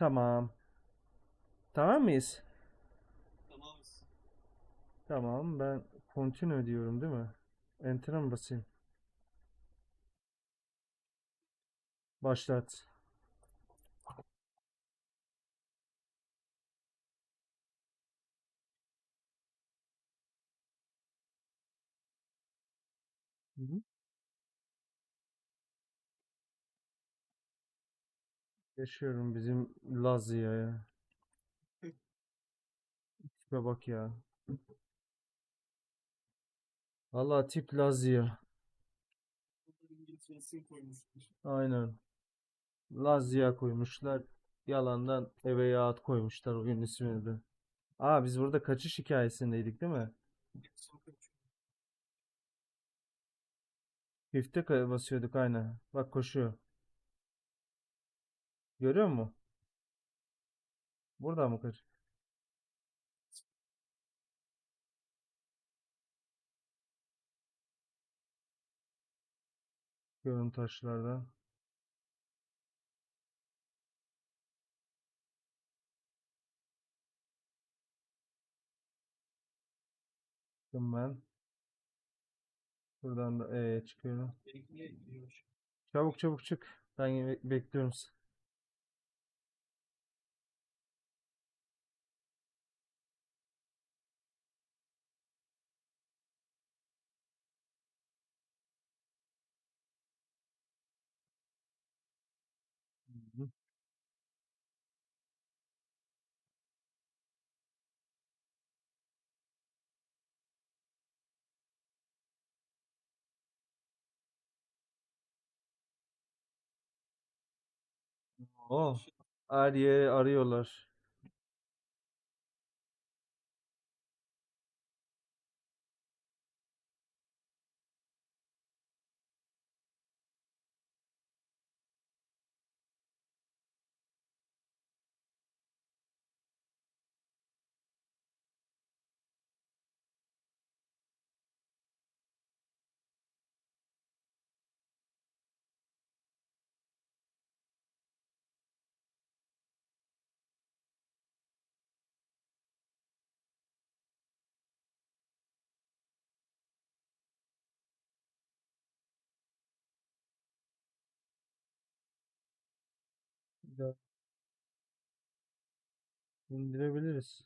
Tamam. Tamam mıyız? Tamamız. Tamam. Ben continue diyorum değil mi? Enter'a mı basayım? Başlat. Hı hı. Yaşıyorum bizim Lazia'ya. Tipe bak ya. Vallahi tip Lazia. Aynen. Lazia koymuşlar. Yalandan eve yağıt koymuşlar oyun ismini de. Aa biz burada kaçış hikayesindeydik değil mi? Kay- basıyorduk aynen. Bak koşuyor. Görüyor musun? Burada mı kaç? Görün taşlardan. Çıktım ben. Buradan da E'ye çıkıyorum. Çabuk çabuk çık. Ben be- bekliyorum. seni. Oh, yeri arıyorlar. Daha indirebiliriz.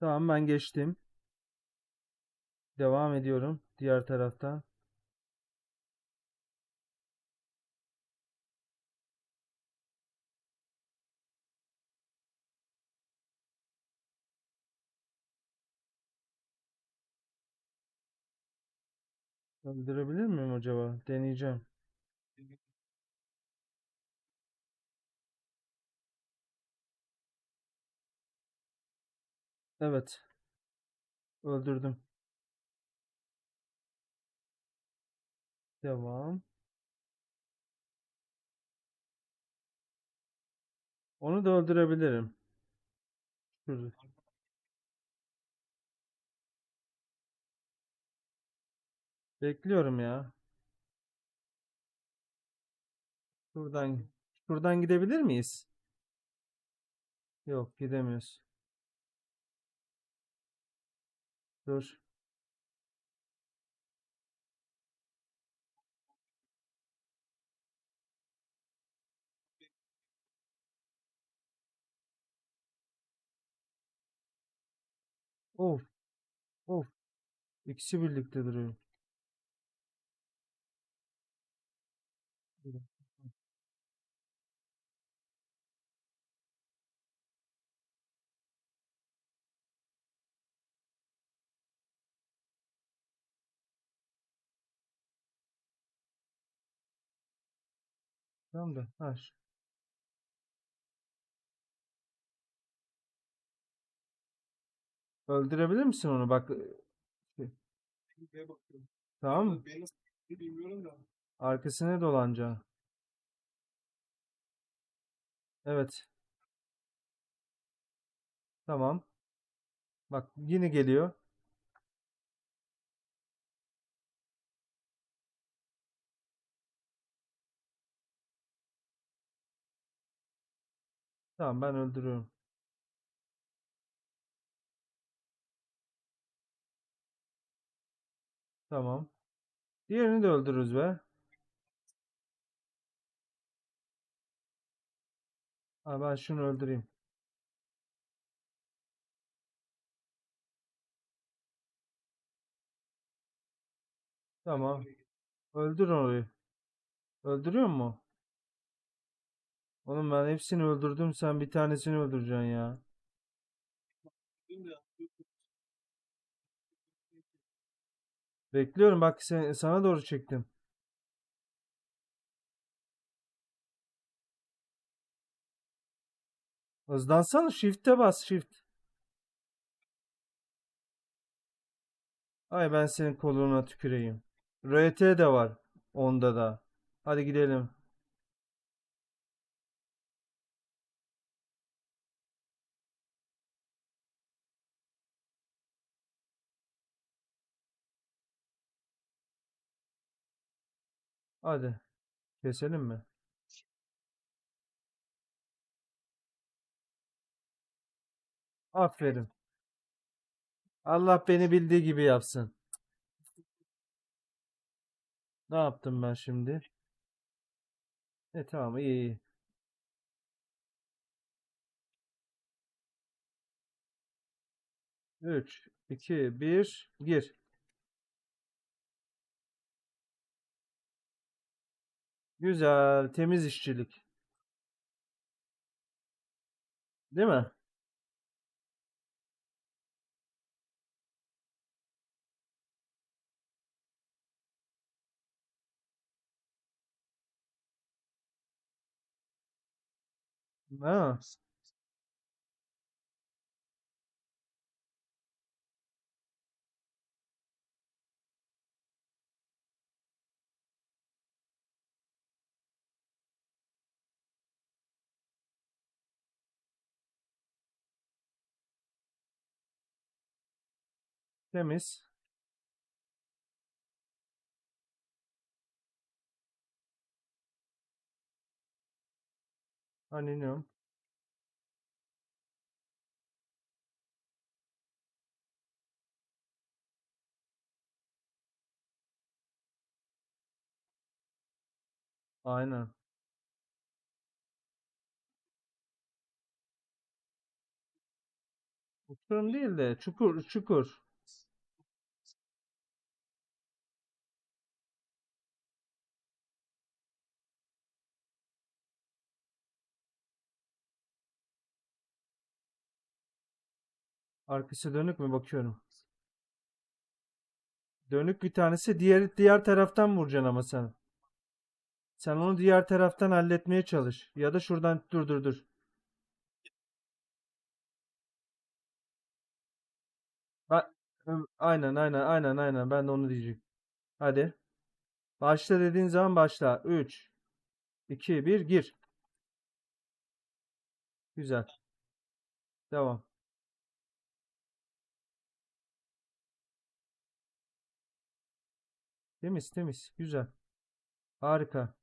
Tamam ben geçtim. Devam ediyorum diğer taraftan. Öldürebilir miyim acaba? Deneyeceğim. Evet. Öldürdüm. Devam. Onu da öldürebilirim. Şurada. Bekliyorum ya. Şuradan şuradan gidebilir miyiz? Yok, gidemiyoruz. Dur. Of, of. İkisi birlikte duruyor. Tamam da. Ha, şu- Öldürebilir misin onu? Bak. şey, Buraya bakıyorum. Tamam mı? Ama Ben nasıl bilmiyorum da. Arkasına dolanacaksın. Evet. Tamam. Bak yine geliyor. Tamam ben öldürüyorum. Tamam. Diğerini de öldürürüz be. Ha ben şunu öldüreyim. Tamam. Öldür orayı. Öldürüyor mu? Oğlum ben hepsini öldürdüm. Sen bir tanesini öldüreceksin ya. Bekliyorum bak sen, sana doğru çektim. Hızlansana shift'e bas shift. Ay ben senin koluna tüküreyim. RT de var. Onda da. Hadi gidelim. Hadi. Keselim mi? Aferin. Allah beni bildiği gibi yapsın. Ne yaptım ben şimdi? E tamam iyi iyi. Üç, iki, bir, gir. Güzel, temiz işçilik. Değil mi? Ha. Temiz. Anlıyorum. Aynen. Uçurum değil de çukur çukur. Arkası dönük mü bakıyorum. Dönük bir tanesi diğer diğer taraftan vuracaksın ama sen. Sen onu diğer taraftan halletmeye çalış. Ya da şuradan dur dur dur. Aynen aynen aynen aynen ben de onu diyecektim. Hadi. Başla dediğin zaman başla. 3 2 1 gir. Güzel. Devam. Temiz temiz. Güzel. Harika.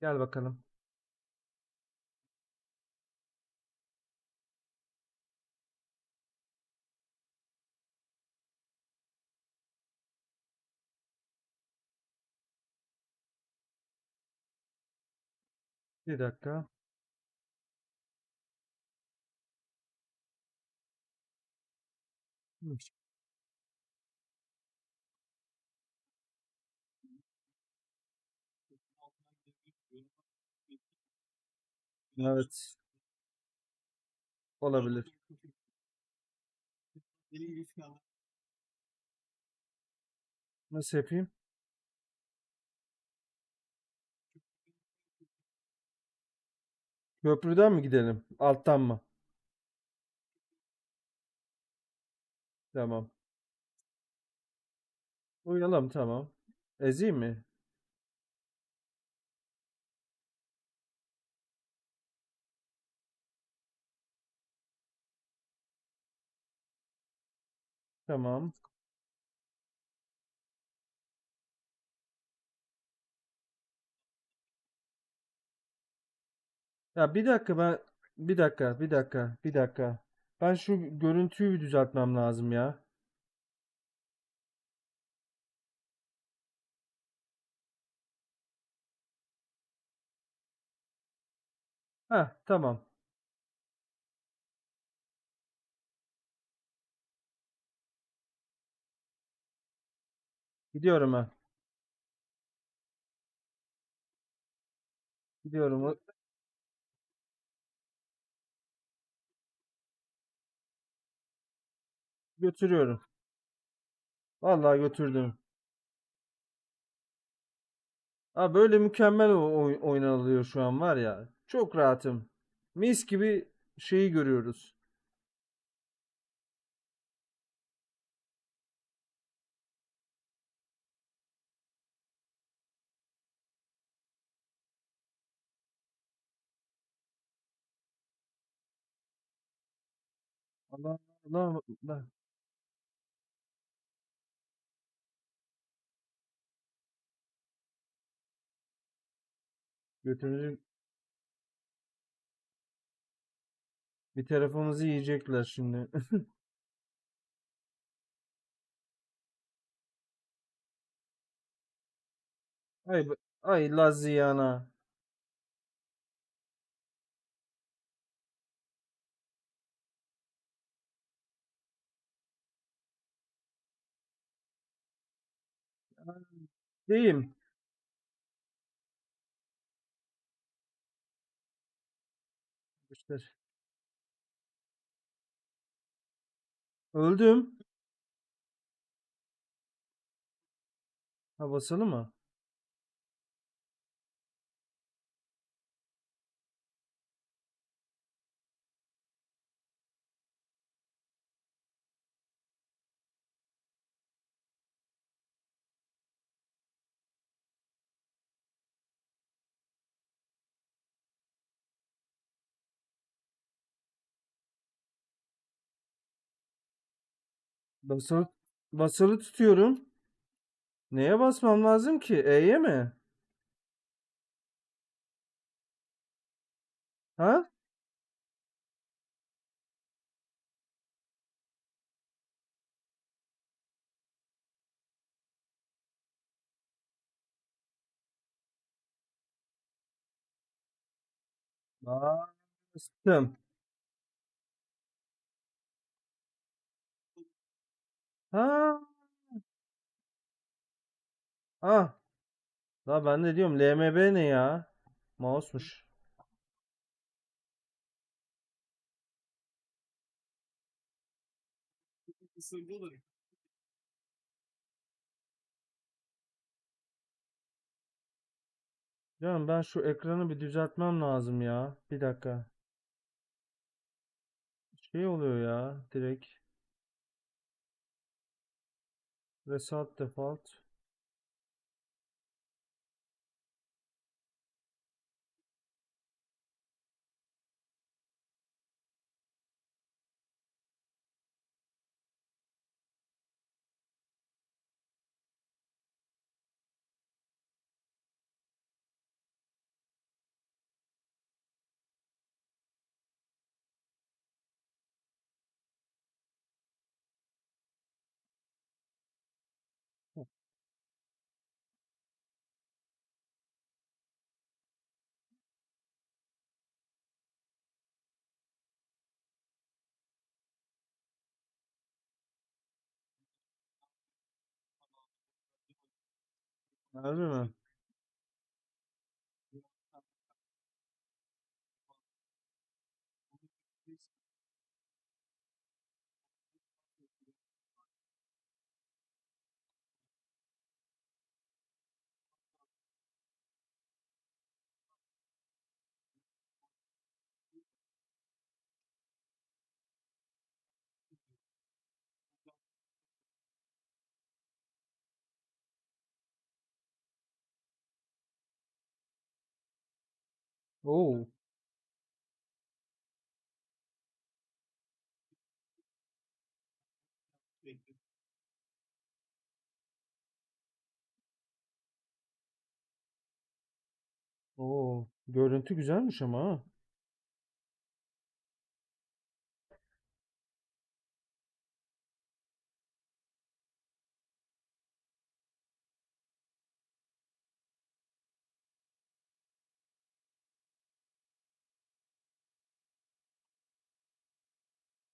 Gel bakalım. Bir dakika. Hı. Evet. Olabilir. Nasıl yapayım? Köprüden mi gidelim? Alttan mı? Tamam. Uyalım tamam. Ezeyim mi? Tamam. Ya bir dakika ben bir dakika bir dakika bir dakika. Ben şu görüntüyü bir düzeltmem lazım ya. Heh tamam. Gidiyorum ben. Gidiyorum. Götürüyorum. Vallahi götürdüm. Abi böyle mükemmel oynanılıyor şu an var ya. Çok rahatım. Mis gibi şeyi görüyoruz. Allah Allah Allah. Götümüzü bir tarafımızı yiyecekler şimdi. Ay ay Laziyana. Deyim. Öldüm. Ha basalım mı? Basılı, basılı tutuyorum. Neye basmam lazım ki? E'ye mi? Ha? Bastım. Ha? Ha? La ben de diyorum LMB ne ya? Mouse'muş. Canım ben şu ekranı bir düzeltmem lazım ya. Bir dakika. Şey oluyor ya direkt. Reset default. آره Oo. Oo. Görüntü güzelmiş ama ha.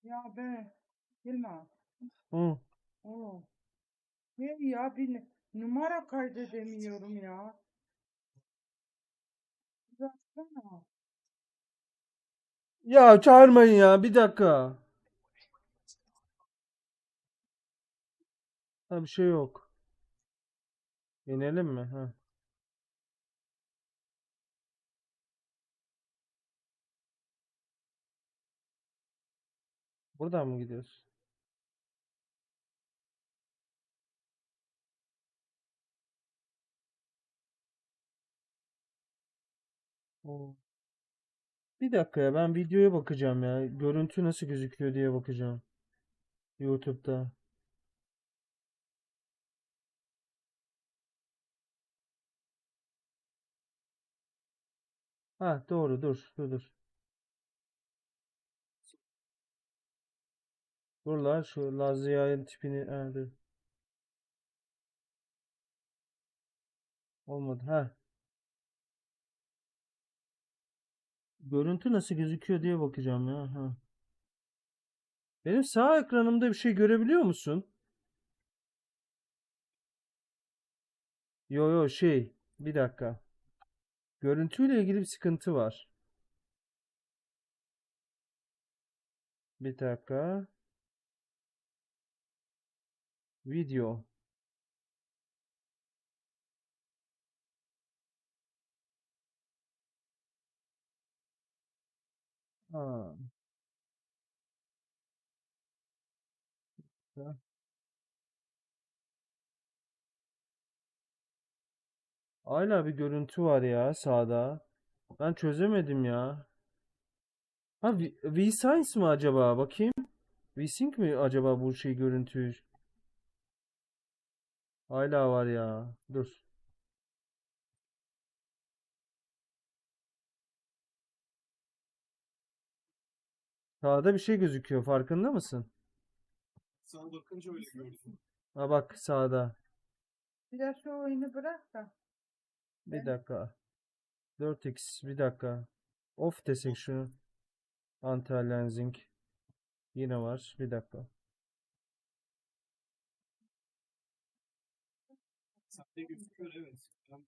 Ya be, Yılmaz. Hı. Oo. Ne ya bir numara kaydedemiyorum ya. Baksana. Ya çağırmayın ya bir dakika. Ha bir şey yok. İnelim mi? Ha. Buradan mı gidiyoruz? Bir dakika ya ben videoya bakacağım ya. Görüntü nasıl gözüküyor diye bakacağım. YouTube'da. Ha doğru dur dur dur. Dur lan şu Lazia'nın tipini dur. Olmadı. Ha. Görüntü nasıl gözüküyor diye bakacağım ya. Ha. Benim sağ ekranımda bir şey görebiliyor musun? Yo yo şey. Bir dakika. Görüntüyle ilgili bir sıkıntı var. Bir dakika. Video. Ha. Hala bir görüntü var ya sağda. Ben çözemedim ya. Ha V- VSense mi acaba? Bakayım. VSync mi acaba bu şey görüntü? Hala var ya. Dur. Sağda bir şey gözüküyor. Farkında mısın? Sana bakınca öyle gördüm. Ha bak sağda. Bir de şu oyunu bırak da. Bir dakika. 4x bir dakika. Off desek şunu. Anti-aliasing. Yine var. Bir dakika. Sende gözüküyor evet. Ben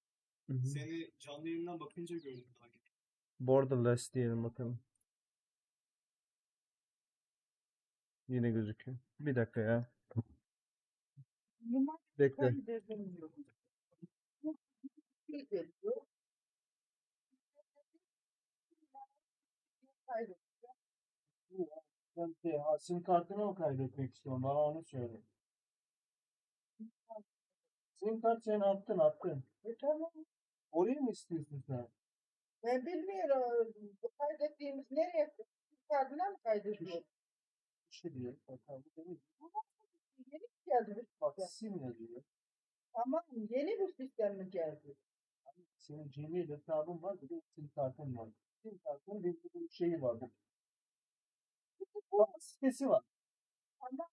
Hı hı. seni canlı yayından bakınca gördüm önce. Borderless diyelim bakalım. Yine gözüküyor. Bir dakika ya. Numara Bekle. Kaydet. Ben şey, kartını mı kaydetmek istiyorum? Bana onu söyle. Sim kart sen attın attın. E tamam. Orayı mı istiyorsun sen? Ben bilmiyorum. Bu Kaydettiğimiz nereye? Kardına mı kaydediyor? Bir şey diyor. Bakalım bu demek. Yeni mi geldi bu Bak sistem? sim yazıyor. Tamam. Yeni bu sistem mi geldi? Senin Gmail hesabın var bir de sim kartın var. Sim kartın bir bir şeyi var. Bu sitesi var. Tamam.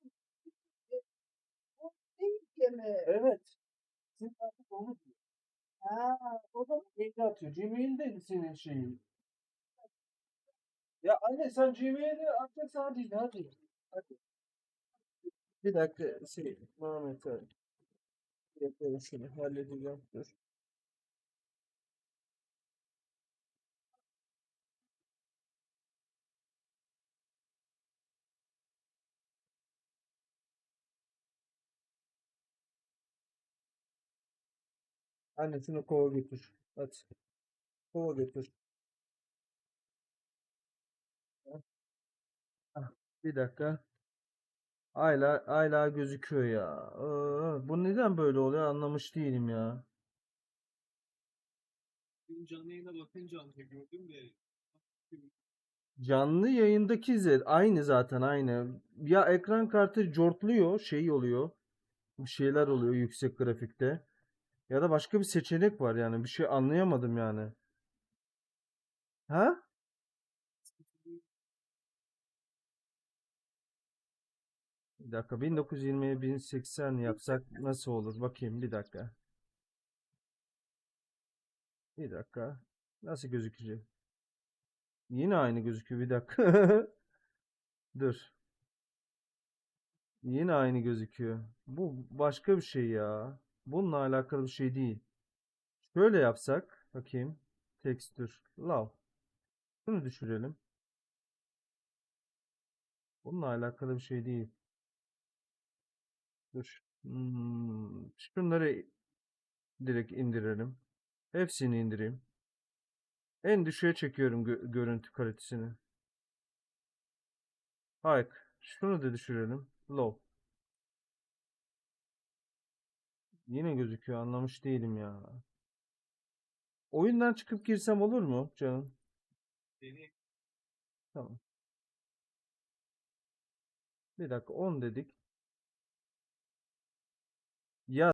Bu değil ki mi? Evet. Sim kartı onu diyor. Ha, o zaman Mail atıyor. Gmail'de senin şeyin. Ya anne sen Gmail'de atacaksan hadi hadi. Hadi. Bir dakika şey Muhammed abi. Yapıyorum şunu halledeceğim. Dur. Anne şunu kova götür. Hadi. Kova götür. Bir dakika. Hala hala gözüküyor ya. Bu neden böyle oluyor anlamış değilim ya. Canlı yayına bakınca anca gördüm de Canlı yayındaki Z aynı zaten aynı. Ya ekran kartı cortluyor, şey oluyor. Bir şeyler oluyor yüksek grafikte. Ya da başka bir seçenek var yani. Bir şey anlayamadım yani. Ha? Bir dakika 1920'ye 1080 yapsak nasıl olur? Bakayım bir dakika. Bir dakika. Nasıl gözükecek? Yine aynı gözüküyor bir dakika. Dur. Yine aynı gözüküyor. Bu başka bir şey ya. Bununla alakalı bir şey değil. Şöyle yapsak. Bakayım. Tekstür. Love. Bunu düşürelim. Bununla alakalı bir şey değil. Dur. Hmm, Şunları direkt indirelim. Hepsini indireyim. En düşüğe çekiyorum gö- görüntü kalitesini. High. Şunu da düşürelim. Low. Yine gözüküyor. Anlamış değilim ya. Oyundan çıkıp girsem olur mu canım? Deney Tamam. Bir dakika 10 dedik.